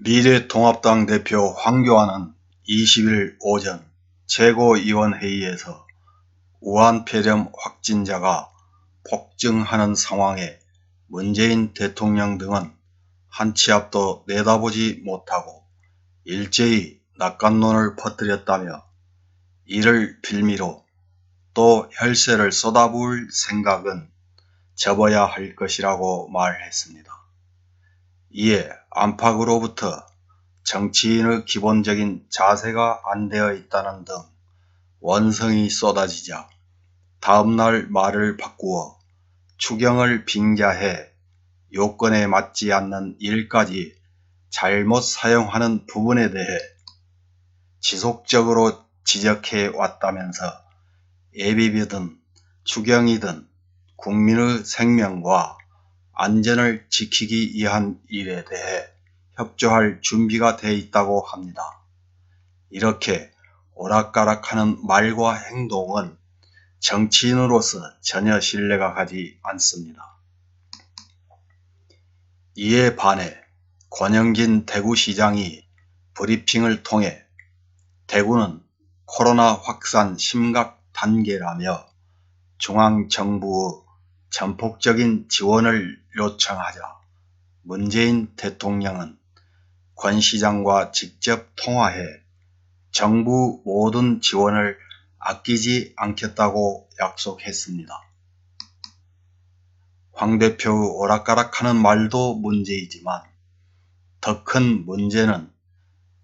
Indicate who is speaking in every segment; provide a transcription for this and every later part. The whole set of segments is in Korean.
Speaker 1: 미래통합당 대표 황교안은 20일 오전 최고위원회의에서 우한폐렴 확진자가 폭증하는 상황에 문재인 대통령 등은 한치 앞도 내다보지 못하고 일제히 낙관론을 퍼뜨렸다며 이를 빌미로 또 혈세를 쏟아부을 생각은 접어야 할 것이라고 말했습니다. 이에 안팎으로부터 정치인의 기본적인 자세가 안 되어 있다는 등 원성이 쏟아지자 다음날 말을 바꾸어 추경을 빙자해 요건에 맞지 않는 일까지 잘못 사용하는 부분에 대해 지속적으로 지적해 왔다면서 예비비든 추경이든 국민의 생명과 안전을 지키기 위한 일에 대해 협조할 준비가 돼 있다고 합니다. 이렇게 오락가락하는 말과 행동은 정치인으로서 전혀 신뢰가 가지 않습니다. 이에 반해 권영진 대구시장이 브리핑을 통해 대구는 코로나 확산 심각 단계라며 중앙정부의 전폭적인 지원을 요청하자 문재인 대통령은 권 시장과 직접 통화해 정부 모든 지원을 아끼지 않겠다고 약속했습니다. 황 대표의 오락가락하는 말도 문제이지만 더 큰 문제는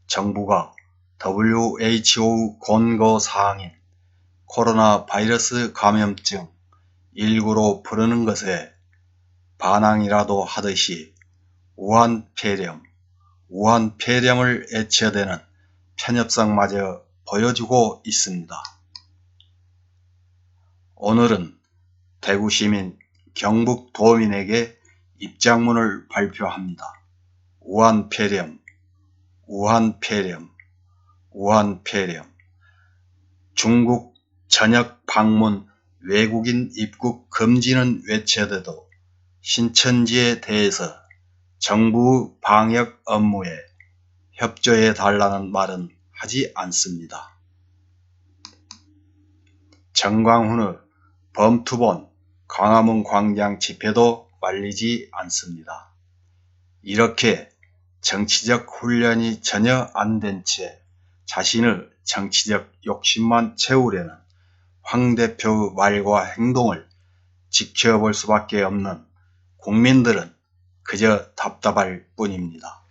Speaker 1: 정부가 WHO 권고 사항인 코로나 바이러스 감염증 19로 부르는 것에 반항이라도 하듯이 우한폐렴, 우한폐렴을 애쳐대는 편협성마저 보여주고 있습니다. 오늘은 대구시민 경북 도민에게 입장문을 발표합니다. 우한폐렴, 우한폐렴, 우한폐렴 중국 전역 방문 외국인 입국 금지는 외쳐대도 신천지에 대해서 정부 방역 업무에 협조해 달라는 말은 하지 않습니다. 정광훈의 범투본 광화문 광장 집회도 말리지 않습니다. 이렇게 정치적 훈련이 전혀 안 된 채 자신의 정치적 욕심만 채우려는 황 대표의 말과 행동을 지켜볼 수밖에 없는 국민들은 그저 답답할 뿐입니다.